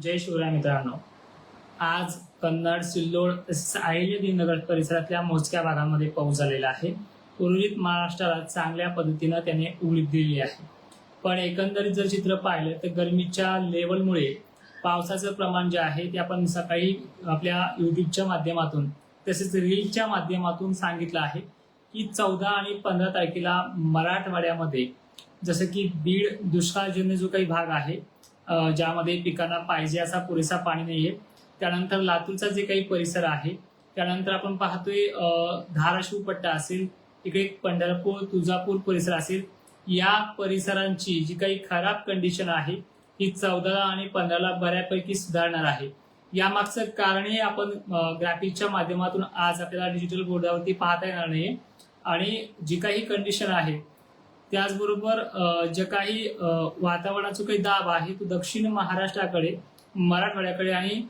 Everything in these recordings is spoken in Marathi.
जय शिवराय मित्रांनो. आज कन्नड सिल्लोड तसेच अहिल्यानगर परिसरातल्या मोजक्या भागांमध्ये पाऊस झालेला आहे. उर्वरित महाराष्ट्राला चांगल्या पद्धतीनं त्याने उघडीप दिली आहे. पण एकंदरीत जर चित्र पाहिलं तर गरमीच्या लेवलमुळे पावसाचं प्रमाण जे आहे ते आपण सकाळी आपल्या युट्यूबच्या माध्यमातून तसेच रीलच्या माध्यमातून सांगितलं आहे की चौदा आणि पंधरा तारखेला मराठवाड्यामध्ये जसं की बीड दुष्काळजन्य जो काही भाग आहे ज्यामध्ये पिकांना पाहिजे असा पुरेसा पाणी नाहीये. त्यानंतर लातूरचा जे काही परिसर आहे त्यानंतर आपण पाहतोय अ, धाराशिव पट्टा असेल इकडे पंढरपूर तुळजापूर परिसर असेल या परिसरांची जी काही खराब कंडिशन आहे ही चौदाला आणि पंधराला बऱ्यापैकी सुधारणार आहे. यामागचं कारणही आपण ग्राफिकच्या माध्यमातून आज आपल्याला डिजिटल बोर्डावरती पाहता येणार नाही आणि जी काही कंडिशन आहे त्याचबरोबर जे काही वातावरणाचा काही दाब आहे तो दक्षिण महाराष्ट्राकडे मराठवाड्याकडे आणि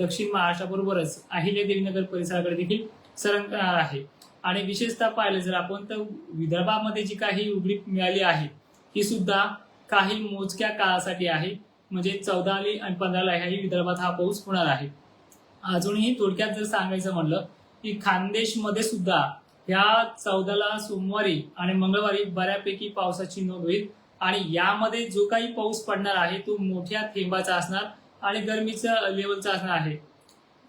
दक्षिण महाराष्ट्राबरोबरच अहिल्यादेवीनगर परिसराकडे देखील सरकणार आहे. आणि विशेषतः पाहिलं जर आपण तर विदर्भामध्ये जी काही उघडीप मिळाली आहे ही सुद्धा काही मोजक्या काळासाठी आहे. म्हणजे चौदा आणि पंधराला ह्याही विदर्भात हा पाऊस होणार आहे. अजूनही थोडक्यात जर सांगायचं म्हणलं की खानदेशमध्ये सुद्धा ह्या चौदाला सोमवारी आणि मंगळवारी बऱ्यापैकी पावसाची नोंद होईल. आणि यामध्ये जो काही पाऊस पडणार आहे तो मोठ्या थेंबाचा असणार आणि गरमीचा लेवलचा असणार आहे.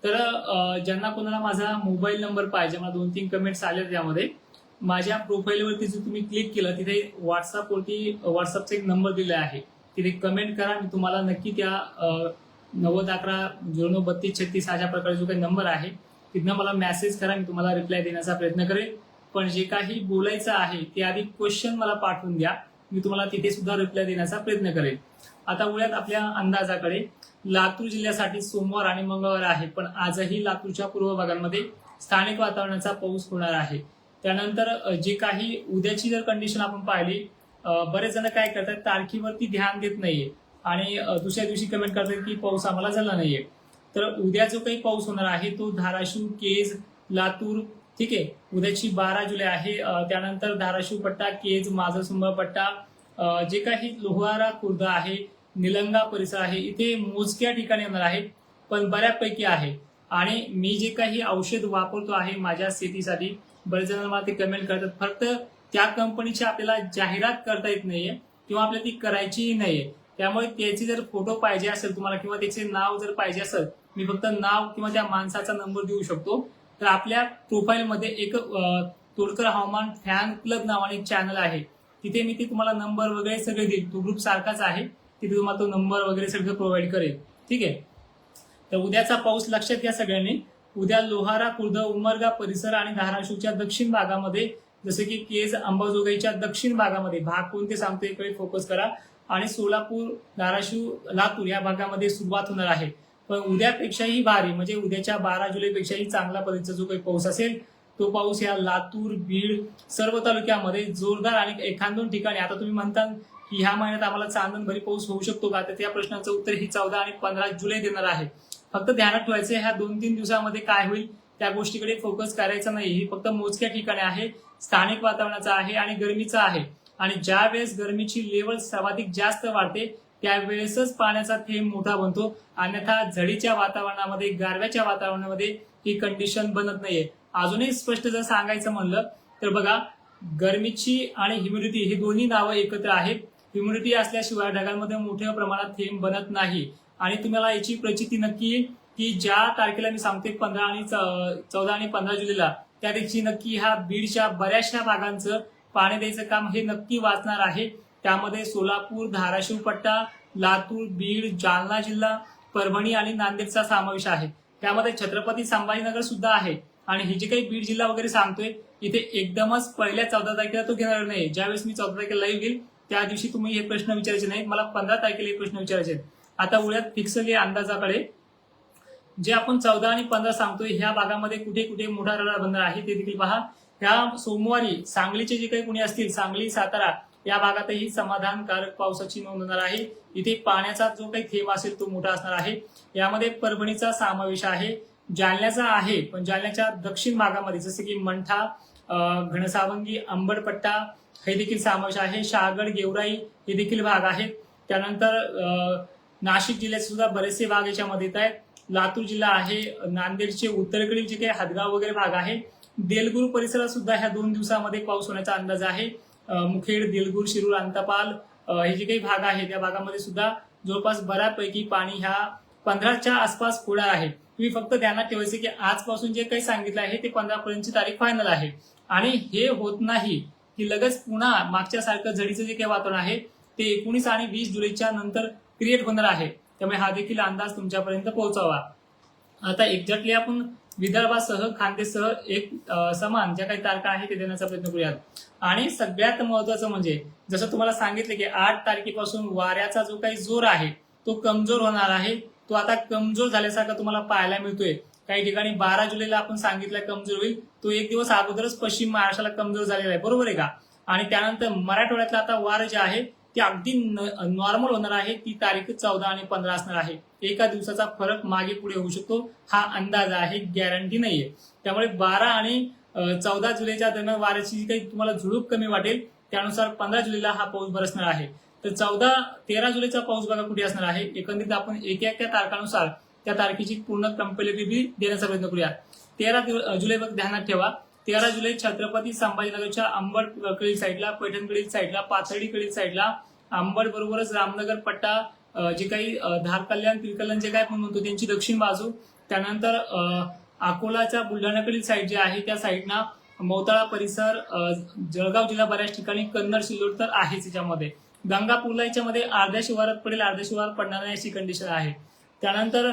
तर ज्यांना कोणाला माझा मोबाईल नंबर पाहिजे मला दोन तीन कमेंट्स आले त्यामध्ये माझ्या प्रोफाईलवरती जर तुम्ही क्लिक केलं तिथे व्हॉट्सअपवरती व्हॉट्सअपचा एक नंबर दिला आहे. तिथे कमेंट करा मी तुम्हाला नक्की त्या नव्वद अकरा झिरो नऊ बत्तीस छत्तीस अशा प्रकारे जो काही नंबर आहे तिथनं मला मेसेज करा मी तुम्हाला रिप्लाय देण्याचा प्रयत्न करेन. पण जे काही बोलायचं आहे ते आधी क्वेश्चन मला पाठवून द्या. मी तुम्हाला तिथे सुद्धा रिप्लाय देण्याचा प्रयत्न करेन. आता उळ्यात आपल्या अंदाजाकडे लातूर जिल्ह्यासाठी सोमवार आणि मंगळवार आहे पण आजही लातूरच्या पूर्व भागांमध्ये स्थानिक वातावरणाचा पाऊस होणार आहे. त्यानंतर जे काही उद्याची जर कंडिशन आपण पाहिली बरेच जण काय करतात तारखेवरती ध्यान देत नाहीये. आणि दुसऱ्या दिवशी कमेंट करतात की पाऊस आम्हाला झाला नाहीये. तर उद्या जो काही पाऊस होणार आहे तो धाराशिव केज लातूर ठीक आहे? उद्याची बारा जुलै आहे. त्यानंतर धाराशिव पट्टा केज माझा पट्टा जे काही लोहारा खुर्द आहे निलंगा परिसर आहे इथे मोजक्या ठिकाणी येणार आहे पण बऱ्यापैकी आहे. आणि मी जे काही औषध वापरतो आहे माझ्या शेतीसाठी बरेच जण मला ते कमेंट करतात. फक्त त्या कंपनीची आपल्याला जाहिरात करता येत नाहीये किंवा आपल्याला ती करायचीही नाहीये. त्यामुळे त्याची जर फोटो पाहिजे असेल तुम्हाला किंवा त्याचे नाव जर पाहिजे असेल मी फक्त नाव किंवा त्या माणसाचा नंबर देऊ शकतो. तर आपल्या प्रोफाईलमध्ये एक तोडकर हवामान फॅन क्लब नावाने चॅनल आहे. तिथे मी ते तुम्हाला नंबर वगैरे सगळे देईल. तो ग्रुप सारखाच आहे. तिथे तुम्हाला तो नंबर वगैरे सगळं प्रोव्हाइड करेल. ठीक आहे? तर उद्याचा पाऊस लक्षात घ्या सगळ्यांनी. उद्या लोहारा खुर्द उमरगा परिसर आणि धाराशिवच्या दक्षिण भागामध्ये जसं की केज अंबाजोगाईच्या दक्षिण भागामध्ये भाग कोणते सांगतो इकडे फोकस करा. आणि सोलापूर धाराशिव लातूर या भागामध्ये सुरुवात होणार आहे. पण उद्यापेक्षाही भारी म्हणजे उद्याच्या बारा जुलैपेक्षाही चांगला पद्धतीचा जो काही पाऊस असेल तो पाऊस या लातूर बीड सर्व तालुक्यामध्ये जोरदार आणि एखाद दोन ठिकाणी आता तुम्ही म्हणता की ह्या महिन्यात आम्हाला चांदणभरी पाऊस होऊ शकतो का? तर त्या प्रश्नाचं उत्तर ही चौदा आणि पंधरा जुलै देणार आहे. फक्त ध्यानात ठेवायचं ह्या दोन तीन दिवसामध्ये काय होईल त्या गोष्टीकडे फोकस करायचा नाही. ही फक्त मोजक्या ठिकाणी आहे स्थानिक वातावरणाचा आहे आणि गरमीचा आहे. आणि ज्या वेळेस गरमीची लेवल सर्वाधिक जास्त वाढते त्यावेळेसच पाण्याचा थेंब मोठा बनतो. अन्यथा झडीच्या वातावरणामध्ये गारव्याच्या वातावरणामध्ये ही कंडिशन बनत नाहीये. अजूनही स्पष्ट जर सांगायचं म्हणलं तर बघा गरमीची आणि ह्युमिडिटी ही दोन्ही नावं एकत्र आहेत. ह्युमिडिटी असल्याशिवाय ढगांमध्ये मोठ्या प्रमाणात थेंब बनत नाही. आणि तुम्हाला याची प्रचिती नक्की येईल की ज्या तारखेला मी सांगते पंधरा आणि चौदा आणि पंधरा जुलैला त्या दिवशी नक्की ह्या बीडच्या बऱ्याचशा भागांचं पाणी द्यायचं काम हे नक्की वाचणार आहे. त्यामध्ये सोलापूर धाराशिव पट्टा लातूर बीड जालना जिल्हा परभणी आणि नांदेडचा समावेश आहे. त्यामध्ये छत्रपती संभाजीनगर सुद्धा आहे. आणि हे जे काही बीड जिल्हा वगैरे सांगतोय इथे एकदमच पहिल्या चौदा तारखेला तो घेणार नाही ज्यावेळेस मी चौदा तारखेला लाईव्ह घेईल त्या दिवशी तुम्ही हे प्रश्न विचारायचे नाही मला पंधरा तारखेला हे प्रश्न विचारायचे आहेत. आता उद्यात फिक्सली अंदाजाकडे जे आपण चौदा आणि पंधरा सांगतोय ह्या भागामध्ये कुठे कुठे मोठा रडार बंदर आहे ते देखील पहा. ह्या सोमवारी सांगलीचे जे काही कुणी असतील सांगली सातारा या भागातही समाधानकारक पावसाची नोंद होणार आहे. इथे पाण्याचा जो काही थेंब असेल तो मोठा असणार आहे. यामध्ये परभणीचा समावेश आहे. जालन्याचा आहे पण जालन्याच्या दक्षिण भागामध्ये जसे की मंठा घनसावंगी अंबडपट्टा हे देखील समावेश आहे. शहागड गेवराई हे देखील भाग आहेत. त्यानंतर नाशिक जिल्ह्यात सुद्धा बरेचसे भाग याच्यामध्ये येत आहेत. लातूर जिल्हा आहे नांदेडचे उत्तरेकडील जे काही हदगाव वगैरे भाग आहे. देलगुरू परिसरात सुद्धा ह्या दोन दिवसामध्ये पाऊस होण्याचा अंदाज आहे. मुखेड देलगुर शिरूर अंतपाल हे जे काही भाग आहे त्या भागामध्ये सुद्धा जवळपास बऱ्यापैकी पाणी ह्या पंधराच्या आसपास पुढा आहे. तुम्ही फक्त ध्यानात ठेवायचे की आजपासून जे काही सांगितलं आहे ते पंधरा पर्यंतची तारीख फायनल आहे. आणि हे होत नाही की लगेच पुन्हा मागच्या सारखं झडीचं जे काही वातावरण आहे ते एकोणीस आणि वीस जुलैच्या नंतर क्रिएट होणार आहे. त्यामुळे हा देखील अंदाज तुमच्यापर्यंत पोहोचावा. आता एक्झॅक्टली आपण विदर्भासह खानदेशसह एक समान ज्या काही तारखा आहेत ते देण्याचा प्रयत्न करूयात. आणि सगळ्यात महत्वाचं म्हणजे जसं तुम्हाला सांगितलं की आठ तारखेपासून वाऱ्याचा जो काही जोर आहे तो कमजोर होणार आहे. तो आता कमजोर झाल्यासारखा तुम्हाला पाहायला मिळतोय. काही ठिकाणी बारा जुलैला आपण सांगितलं कमजोर होईल तो एक दिवस अगोदरच पश्चिम महाराष्ट्राला कमजोर झालेला आहे. बरोबर आहे का? आणि त्यानंतर मराठवाड्यातला आता वारं जे आहे ते अगदी नॉर्मल होणार आहे ती तारीख चौदा आणि पंधरा असणार आहे. एका दिवसाचा फरक मागे पुढे होऊ शकतो हा अंदाज आहे गॅरंटी नाहीये. त्यामुळे बारा आणि चौदा जुलैच्या दरम्यान वाऱ्याची जी काही तुम्हाला झुळूक कमी वाटेल त्यानुसार पंधरा जुलैला हा पाऊस बरसणार आहे. तर चौदा तेरा जुलैचा पाऊस बघा कुठे असणार आहे. एकंदरीत आपण एका त्या तारखानुसार त्या तारखेची पूर्ण कंपेलेबिलिटी देण्याचा प्रयत्न करूया. तेरा जुलै बघ ध्यानात ठेवा. तेरा जुलै छत्रपती संभाजीनगरच्या अंबड कडील साईडला पैठणकडील साईडला पाथर्डीकडील साईडला अंबड बरोबरच रामनगर पट्टा जे काही धार कल्याण तिरकल्याण जे काय आपण म्हणतो त्यांची दक्षिण बाजू. त्यानंतर अकोलाच्या बुलढाण्याकडील साईड जे आहे त्या साईडना मोताळा परिसर जळगाव जिल्हा बऱ्याच ठिकाणी कन्नड सिल्लोड तर आहेच याच्यामध्ये. गंगापूरला याच्यामध्ये अर्ध्या शिवारात पडेल अर्ध्या शिवार पडणार नाही अशी कंडिशन आहे. त्यानंतर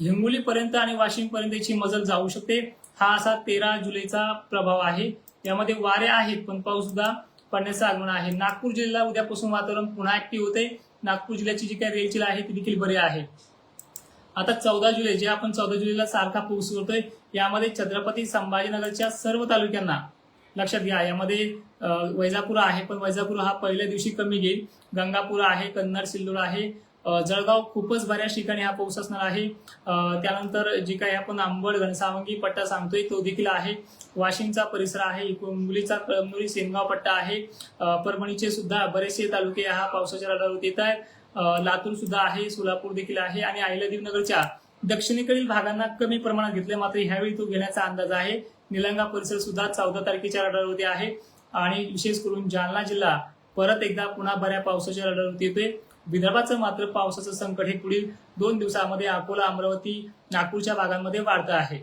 हिंगोलीपर्यंत आणि वाशिमपर्यंत याची मजल जाऊ शकते. हा असा तेरा जुलैचा प्रभाव आहे. यामध्ये वारे आहेत पण पाऊस सुद्धा पडण्याचं आगमन आहे. नागपूर जिल्हा उद्यापासून वातावरण पुन्हा ऍक्टिव्ह होते. नागपूर जिल्ह्याची जी काही रेलचिल आहे ती देखील बरी आहे. आता चौदा जुलै जे आपण चौदा जुलैला सारखा पाऊस करतोय यामध्ये छत्रपती संभाजीनगरच्या सर्व तालुक्यांना लक्षात घ्या. यामध्ये वैजापूर आहे पण वैजापूर हा पहिल्या दिवशी कमी घेईल. गंगापूर आहे कन्नड सिल्लोड आहे जळगाव खूपच बऱ्याच ठिकाणी हा पाऊस असणार आहे. त्यानंतर जे काही आपण आंबड घनसावंगी पट्टा सांगतोय तो देखील आहे. वाशिमचा परिसर आहे मुलीचा कळमनुरी सेनगाव पट्टा आहे. परभणीचे सुद्धा बरेचसे तालुके हा पावसाच्या रडावरती येत आहेत. लातूर सुद्धा आहे सोलापूर देखील आहे आणि अहिल्यादेवीनगरच्या दक्षिणेकडील भागांना कमी प्रमाणात घेतले मात्र ह्यावेळी तो घेण्याचा अंदाज आहे. निलंगा परिसर सुद्धा चौदा तारखेच्या रडारवरती आहे. आणि विशेष करून जालना जिल्हा परत एकदा पुन्हा बऱ्या पावसाच्या रडारवरती येतोय. विदर्भाचं मात्र पावसाचं संकट हे पुढील दोन दिवसामध्ये अकोला अमरावती नागपूरच्या भागांमध्ये वाढतं आहे.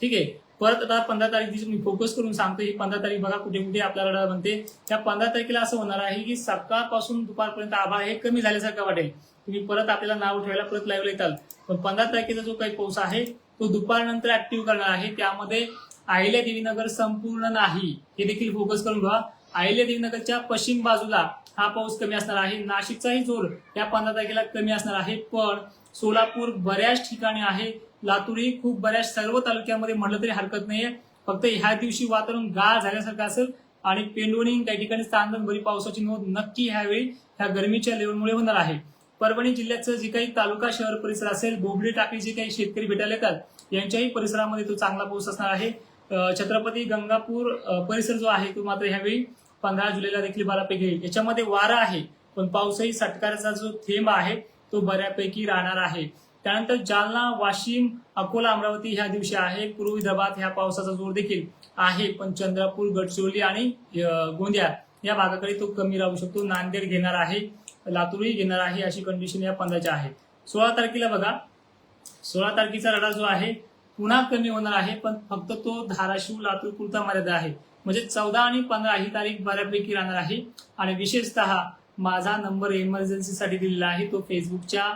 ठीक आहे. परत आता पंधरा तारीख मी फोकस करून सांगतो ही पंधरा तारीख बघा कुठे कुठे आपल्याला रडार बनते. त्या पंधरा तारखेला असं होणार आहे की सकाळपासून दुपारपर्यंत आभाळ हे कमी झाल्यासारखं वाटेल. तुम्ही परत आपल्याला नाव ठेवायला परत लाईव्ह येताल. पण पंधरा तारखेचा जो काही पाऊस आहे तो दुपारनंतर ऍक्टिव्ह करणार आहे. त्यामध्ये अहिल्या देवीनगर संपूर्ण नाही. हे देखील फोकस करून घ्या अहिल्या देवीनगरच्या पश्चिम बाजूला हा पाऊस कमी असणार आहे. नाशिकचाही जोर या पंधरा तारखेला कमी असणार आहे. पण सोलापूर बऱ्याच ठिकाणी आहे. लातूरही खूप बऱ्याच सर्व तालुक्यामध्ये म्हटलं तरी हरकत नाहीये. फक्त ह्या दिवशी वातावरण गाळ झाल्यासारखं असेल आणि पेंडवणी काही ठिकाणी स्थानबरी बरी पावसाची नोंद नक्की ह्यावेळी ह्या गरमीच्या लेवलमुळे होणार आहे. परभणी जिल्ह्याचं जे काही तालुका शहर परिसर असेल बोबडी टाकळी जे काही शेतकरी भेटायला येतात यांच्याही परिसरामध्ये तो चांगला पाऊस असणार आहे. छत्रपती गंगापूर परिसर जो आहे तो मात्र ह्यावेळी पंधरा जुलैला देखील बऱ्यापैकी येईल. याच्यामध्ये वारा आहे पण पावसाही सटकाराचा जो थेंब आहे तो बऱ्यापैकी राहणार आहे. त्यानंतर जालना वाशिम अकोला अमरावती ह्या दिवशी आहे. पूर्व विदर्भात ह्या पावसाचा जोर देखील आहे पण चंद्रपूर गडचिरोली आणि गोंदिया या भागाकडे तो कमी राहू शकतो. नांदेड घेणार आहे लातूरही घेणार आहे अशी कंडिशन या पंधराच्या आहे सोळा तारखेला बघा. सोळा तारखेचा रडा जो आहे पुन्हा कमी होणार आहे पण फक्त तो धाराशिव लातूर पुरता मर्यादा आहे. म्हणजे चौदा आणि पंधरा ही तारीख बऱ्यापैकी राहणार आहे. आणि विशेषतः माझा नंबर इमर्जन्सीसाठी दिलेला आहे तो फेसबुकच्या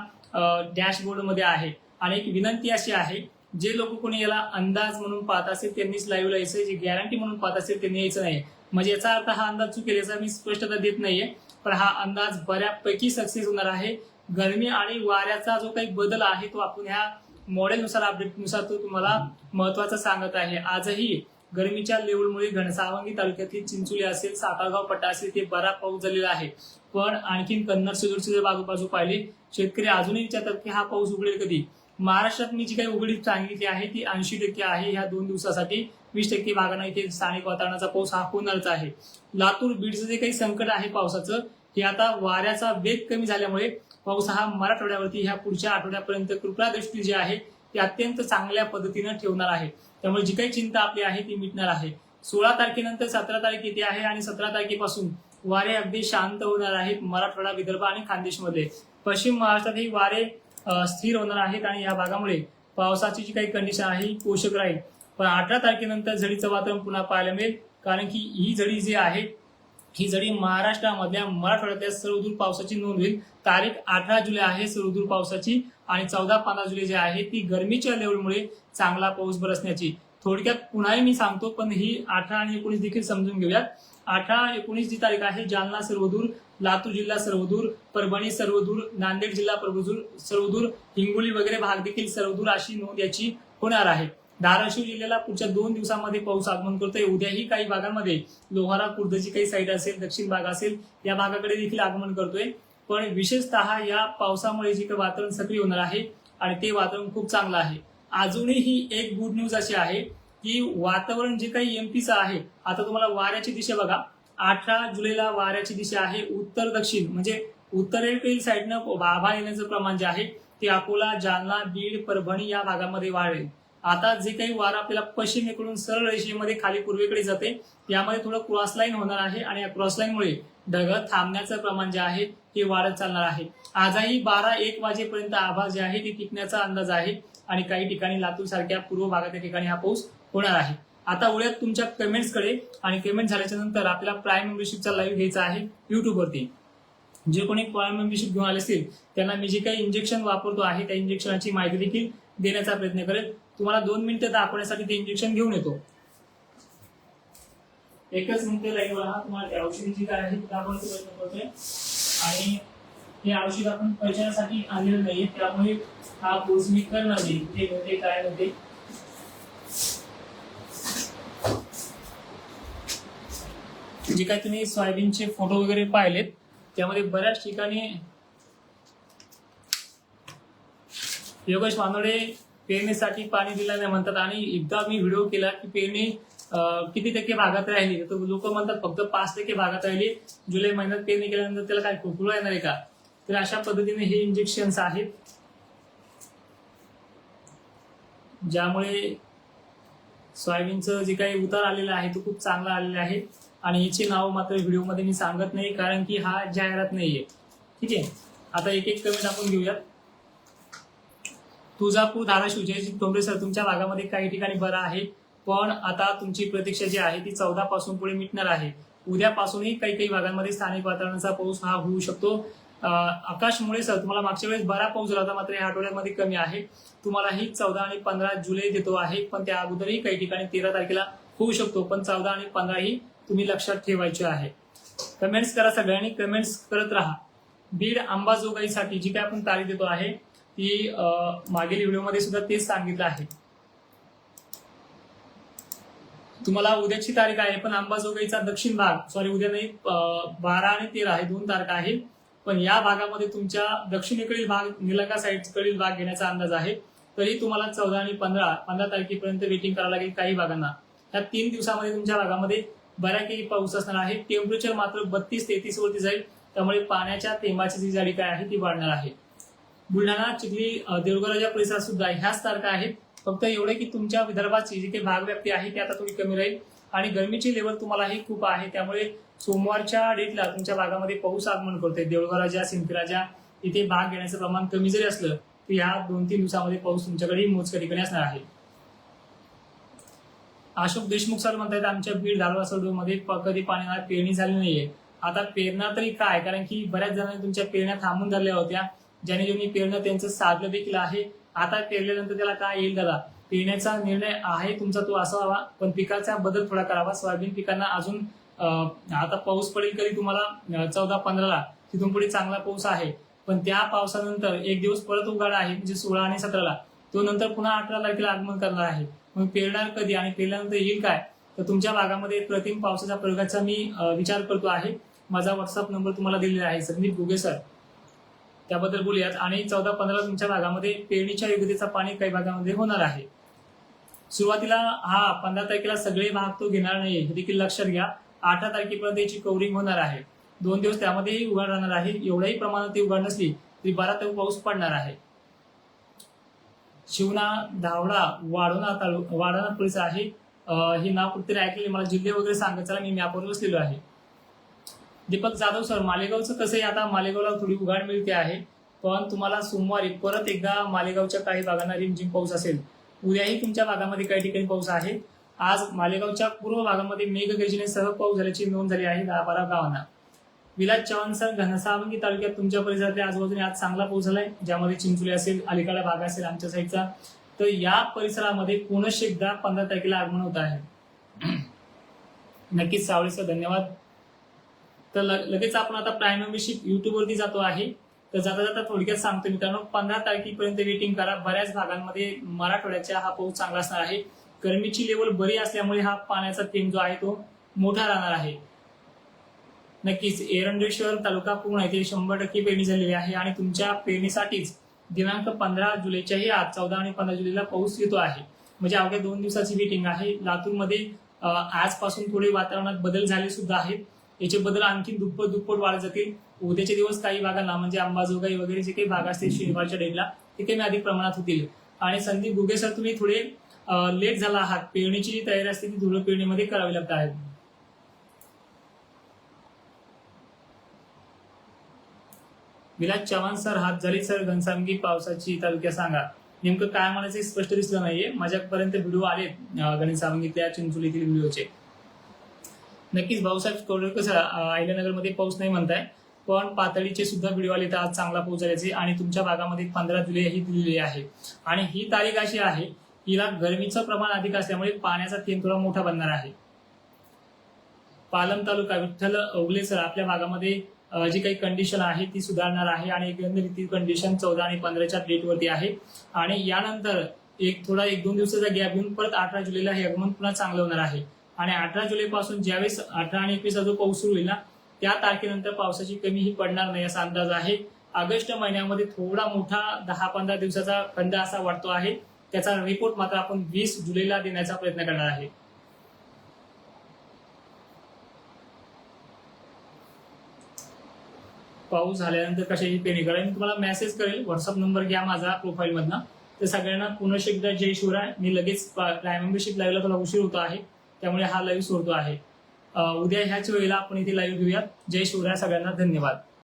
डॅशबोर्डमध्ये आहे. आणि एक विनंती अशी आहे जे लोक कोणी याला अंदाज म्हणून पाहत असेल त्यांनीच लाईव्हला यायचं जे गॅरंटी म्हणून पाहत असेल त्यांनी यायचं नाही. म्हणजे याचा अर्थ हा अंदाज चुकेल याचा मी स्पष्टता देत नाहीये. पण हा अंदाज बऱ्यापैकी सक्सेस होणार आहे. गरमी आणि वाऱ्याचा जो काही बदल आहे तो आपण ह्या मॉडेलनुसार अपडेटनुसार तो तुम्हाला महत्त्वाचा सांगत आहे. आजही गरमीच्या लेवलमुळे घनसावंगी तालुक्यातील चिंचुली असेल साखरगाव पट्टा असेल ते बरा पाऊस झालेला आहे. पण आणखीन कन्नड सिल्लोडची जर बाजू पाहिली शेतकरी अजूनही विचारतात की हा पाऊस उघडेल कधी? महाराष्ट्रात मी जी काही उघडीप सांगितली आहे ती ऐंशी टक्के आहे. ह्या दोन दिवसासाठी वीस टक्के भागांना इथे स्थानिक वातावरणाचा पाऊस हा होणारच आहे. लातूर बीडचं जे काही संकट आहे पावसाचं हे आता वाऱ्याचा वेग कमी झाल्यामुळे पाऊस हा मराठवाड्यावरती ह्या पुढच्या आठवड्यापर्यंत कृपया दृष्टी जी आहे ती अत्यंत चांगल्या पद्धतीनं ठेवणार आहे. त्यामुळे जी काही चिंता आपली आहे ती मिटणार आहे. सोळा तारखेनंतर सतरा तारीख येते आहे आणि सतरा तारखेपासून वारे अगदी शांत होणार आहेत मराठवाडा विदर्भ आणि खानदेशमध्ये. पश्चिम महाराष्ट्रात ही वारे स्थिर होणार आहेत आणि या भागामुळे पावसाची जी काही कंडिशन आहे ही पोषक राहील. पण अठरा तारखेनंतर झडीचं वातावरण पुन्हा पाहायला मिळेल कारण की ही झडी जी आहे ही जरी महाराष्ट्रामधल्या मराठवाड्यातल्या सर्वदूर पावसाची नोंद होईल. तारीख अठरा जुलै आहे सर्वदूर पावसाची आणि चौदा पंधरा जुलै जी आहे ती गरमीच्या लेवलमुळे चांगला पाऊस बरसण्याची थोडक्यात पुन्हाही मी सांगतो पण ही अठरा आणि एकोणीस देखील समजून घेऊयात. अठरा एकोणीस जी तारीख आहे जालना सर्वदूर लातूर जिल्हा सर्वदूर परभणी सर्वदूर नांदेड जिल्हा सर्वदूर सर्वदूर हिंगोली वगैरे भाग देखील सर्वदूर अशी नोंद याची होणार आहे. धाराशिव जिल्ह्याला पुढच्या दोन दिवसामध्ये पाऊस आगमन करतोय. उद्याही काही भागांमध्ये लोहारा खुर्दची काही साईड असेल दक्षिण भाग असेल या भागाकडे देखील आगमन करतोय. पण विशेषतः या पावसामुळे जे काही वातावरण सक्रिय होणार आहे आणि ते वातावरण खूप चांगलं आहे. अजूनही एक गुड न्यूज अशी आहे की वातावरण जे काही एमपीचं आहे आता तुम्हाला वाऱ्याची दिशा बघा. अठरा जुलैला वाऱ्याची दिशा आहे. उत्तर दक्षिण म्हणजे उत्तरेकडील साईडनं आभाळ येण्याचं प्रमाण जे आहे ते अकोला जालना बीड परभणी या भागामध्ये वाढेल. आता जे काही वारं आपल्याला पश्चिमेकडून सरळ रेषेमध्ये खाली पूर्वेकडे जाते यामध्ये थोडं क्रॉस लाईन होणार आहे आणि या क्रॉस लाईनमुळे ढग थांबण्याचं प्रमाण जे आहे ते वाढत चालणार आहे. आजही बारा एक वाजेपर्यंत आभाळ जे आहे ते टिकण्याचा अंदाज आहे आणि काही ठिकाणी लातूर सारख्या पूर्व भागाच्या ठिकाणी हा पाऊस होणार आहे. आता उद्या तुमच्या कमेंट्सकडे आणि कमेंट झाल्याच्यानंतर आपल्याला प्राईम मेंबरशिपचा लाईव्ह घ्यायचा आहे युट्यूबवरती जे कोणी प्राईम मेंबरशिप घेऊन आले असतील त्यांना मी जे काही इंजेक्शन वापरतो आहे त्या इंजेक्शनाची माहिती देखील देण्याचा प्रयत्न करेल. तुम्हाला दोन मिनिटं दाखवण्यासाठी ते इंजेक्शन घेऊन येतो. एकच मिनिटं लाईव्ह राहा. तुम्हाला त्या औषधी काय आहे दाखवण्याचा प्रयत्न करतोय. आणि हे औषध आपण पैशासाठी आणलेलं नाहीये. त्यामुळे हा कोर्स मी करणार नाही. ते होते काय होते. जे काय तुम्ही सोयाबीनचे फोटो वगैरे पाहिलेत त्यामध्ये बऱ्याच ठिकाणी योगेश मानोडे पेरणीसाठी पाणी दिलं नाही म्हणतात. आणि एकदा मी व्हिडिओ केला की पेरणी किती टक्के भागात राहिली? तर लोक म्हणतात फक्त पाच टक्के भागात राहिली. जुलै महिन्यात पेरणी केल्यानंतर त्याला काय खोकळू येणार आहे का? तर अशा पद्धतीने हे इंजेक्शन्स आहेत. ज्यामुळे सोयाबीनचं जे काही उतार आलेला आहे तो खूप चांगला आलेला आहे. आणि याची नाव मात्र व्हिडिओमध्ये मी सांगत नाही कारण की हा जाहिरात नाहीये. ठीक आहे? आता एक एक कमेंट आपण घेऊयात. तुळजापूर धाराशिव जयजित टोंबरे सर तुमच्या भागामध्ये काही ठिकाणी बरं आहे पण आता तुमची प्रतीक्षा जी आहे ती चौदा पासून पुढे मिटणार आहे. उद्यापासूनही काही काही भागांमध्ये स्थानिक वातावरणाचा पाऊस हा होऊ शकतो. आकाशमुळे सर तुम्हाला मागच्या वेळेस बरा पाऊस झाला होता मात्र या आठवड्यामध्ये कमी आहे. तुम्हालाही चौदा आणि पंधरा जुलै देतो आहे पण त्या अगोदरही काही ठिकाणी तेरा तारखेला होऊ शकतो पण चौदा आणि पंधरा ही तुम्ही लक्षात ठेवायचे आहे. कमेंट्स करा सगळ्यांनी कमेंट्स करत राहा. बीड अंबाजोगाईसाठी जी काय आपण तारीख देतो आहे की मागील व्हिडिओमध्ये सुद्धा तेच सांगितलं आहे. तुम्हाला उद्याची तारीख आहे पण अंबाजोगाईचा दक्षिण भाग सॉरी उद्या नाही बारा आणि तेरा हे दोन तारखा आहे. पण या भागामध्ये तुमच्या दक्षिणेकडील भाग निलंगा साईडकडील भाग घेण्याचा अंदाज आहे. तरी तुम्हाला चौदा आणि पंधरा पंधरा तारखेपर्यंत वेटिंग करावं लागेल काही भागांना. या तीन दिवसामध्ये तुमच्या भागामध्ये बऱ्यापैकी पाऊस असणार आहे. टेम्परेचर मात्र बत्तीस तेहतीस वरती जाईल. त्यामुळे पाण्याच्या थेंबाची जी जाडी काय आहे ती वाढणार आहे. बुलढाणा चिखली देवगडाच्या परिसरात सुद्धा ह्याच तारखा आहेत. फक्त एवढे की तुमच्या विदर्भाची जी काही भागव्याप्ती आहे ती आता थोडी कमी राहील. आणि गरमीची लेवल तुम्हालाही खूप आहे. त्यामुळे सोमवारच्या डेटला तुमच्या भागामध्ये पाऊस आगमन करतोय देवळगराजा सिंदखेडाच्या इथे भाग घेण्याचं प्रमाण कमी जरी असलं तर ह्या दोन तीन दिवसामध्ये पाऊस तुमच्याकडे मोजक्या ठिकाणी असणार आहे. अशोक देशमुख सर म्हणतात आमच्या बीड धारवाडमध्ये कधी पाणी पेरणी झाली नाहीये. आता पेरणार तरी काय? कारण की बऱ्याच जणांनी तुमच्या पेरण्या थांबून धरल्या होत्या. ज्याने ज्यांनी पेरणं त्यांचं साधलं देखील आहे. आता पेरल्यानंतर त्याला काय येईल दादा? पेरण्याचा निर्णय आहे तुमचा तो असावा पण पिकाचा बदल थोडा करावा. सोयाबीन पिकांना अजून आता पाऊस पडेल कधी तुम्हाला चौदा पंधराला. तिथून पुढे चांगला पाऊस आहे. पण त्या पावसानंतर एक दिवस परत उघाडा आहे म्हणजे सोळा आणि सतराला. तो नंतर पुन्हा अठरा तारखेला आगमन करणार आहे. मग पेरणार कधी आणि पेरल्यानंतर येईल काय? तर तुमच्या भागामध्ये प्रतिम पावसाच्या प्रयोगाचा मी विचार करतो आहे. माझा व्हॉट्सअप नंबर तुम्हाला दिलेला आहे संदीप गुगे सर. त्याबद्दल बोलूयात. आणि चौदा पंधरा तुमच्या भागामध्ये पेरणीच्या योग्यतेचा पाणी काही भागामध्ये होणार आहे. सुरुवातीला हा पंधरा तारखेला सगळे भाग तो घेणार नाही हे देखील लक्षात घ्या. अठरा तारखेपर्यंत याची कव्हरिंग होणार आहे. दोन दिवस त्यामध्येही उघड राहणार आहे. एवढ्याही प्रमाणात ती उघड नसली तरी तर पाऊस पडणार आहे. शिवना धावडा वाढवणा तालु वाढवणा परिसर आहे. हे नाव कुठेतरी ऐकलेले मला जिल्हे वगैरे सांगत चला मी मॅपवर बसलेलो आहे. दीपक जाधव सर मालेगावचं कसं आता? मालेगावला थोडी उघाड मिळते आहे. पण तुम्हाला सोमवारी परत एकदा मालेगावच्या काही भागांना रिमझिम पाऊस असेल. उद्याही तुमच्या भागामध्ये काही ठिकाणी पाऊस आहे. आज मालेगावच्या पूर्व भागामध्ये मेघगर्जनेसह पाऊस झाल्याची नोंद झाली आहे दहा बारा गावांना. विलास चव्हाण सर घनसावंगी तालुक्यात तुमच्या परिसरातल्या आजूबाजूने आज चांगला पाऊस झालाय. ज्यामध्ये चिंचोली असेल अलीकडा भाग असेल आमच्या साईडचा. तर या परिसरामध्ये पुनश्च एकदा पंधरा तारखेला आगमन होत आहे. नक्कीच सावळे सर धन्यवाद. तर लगेच आपण आता प्राईम मेंबरशिप युट्यूबवरती जातो आहे. तर जाता जाता थोडक्यात सांगतो मित्रांनो पंधरा तारखेपर्यंत वेटिंग करा. बऱ्याच भागांमध्ये मराठवाड्याच्या हा पाऊस चांगला असणार आहे. गरमीची लेवल बरी असल्यामुळे हा पाण्याचा थेंब जो आहे तो मोठा राहणार आहे. नक्कीच एरंडेश्वर तालुका पूर्ण येथे शंभर टक्के पेरणी झालेली आहे आणि तुमच्या पेरणीसाठीच दिनांक पंधरा जुलैच्याही आज चौदा आणि पंधरा जुलैला पाऊस येतो आहे. म्हणजे अवघ्या दोन दिवसाची मीटिंग आहे. लातूरमध्ये आजपासून थोडे वातावरणात बदल झाले सुद्धा आहेत. याचे बदल आणखी दुप्पट दुप्पट वाढत जातील. उद्याचे दिवस काही भागांना म्हणजे अंबाजोगाई वगैरे जे काही भाग असतील शनिवारच्या डेटला ते कमी अधिक प्रमाणात होतील. आणि संदीप गुगे सर तुम्ही थोडे लेट झाला आहात. पेरणीची जी तयारी असते ती धुळ पेरणीमध्ये करावी लागत आहे. विलास चव्हाण सर हात झाली सर घनसामगी पावसाची तालुक्यात सांगा. नेमकं काय म्हणायचं स्पष्ट दिसलं नाहीये. माझ्यापर्यंत व्हिडिओ आले सावंगीतल्या चिंचोलीतील व्हिडिओचे. नक्कीच भाऊसाहेब कोल्डकर कसं अहिल्यानगरमध्ये पाऊस नाही म्हणताय पण पातळीचे सुद्धा व्हिडिओ आले तर आज चांगला पाऊस झाल्याचे आणि तुमच्या भागामध्ये पंधरा जुलै ही दिलेली आहे. आणि ही तारीख अशी आहे हिला गरमीचं प्रमाण अधिक असल्यामुळे पाण्याचा थेंब थोडा मोठा बनणार आहे. पालम तालुका विठ्ठल ओगलेसर आपल्या भागामध्ये जी काही कंडिशन आहे ती सुधारणार आहे आणि एकंदरीत ती कंडिशन चौदा आणि पंधराच्या डेटवरती आहे. आणि यानंतर एक थोडा एक दोन दिवसाचा गॅप घेऊन परत अठरा जुलैला हे आगमन पुन्हा चांगलं होणार आहे. आणि अठरा जुलै पासून ज्यावेळेस अठरा आणि एकवीसचा जो पाऊस सुरू होईल ना त्या तारखेनंतर पावसाची कमी ही पडणार नाही असा अंदाज आहे. ऑगस्ट महिन्यामध्ये थोडा मोठा दहा पंधरा दिवसाचा खंड असा वाटतो आहे. त्याचा रिपोर्ट मात्र आपण वीस जुलैला देण्याचा प्रयत्न करणार आहे. पाऊस झाल्यानंतर कशाची पेरणी करा. मी तुम्हाला मेसेज करेल. व्हॉट्सअप नंबर घ्या माझा प्रोफाईल मधनं. तर सगळ्यांना पुनश्च एकदा जय शिवराय. मी लगेच प्राईम मेंबरशिप लाईव्हला तुला उशीर होतो आहे. त्यामुळे हा लाईव्ह सोडतो आहे. उद्या ह्याच वेळेला आपण इथे लाईव्ह घेऊयात. जय शिवराय सगळ्यांना धन्यवाद.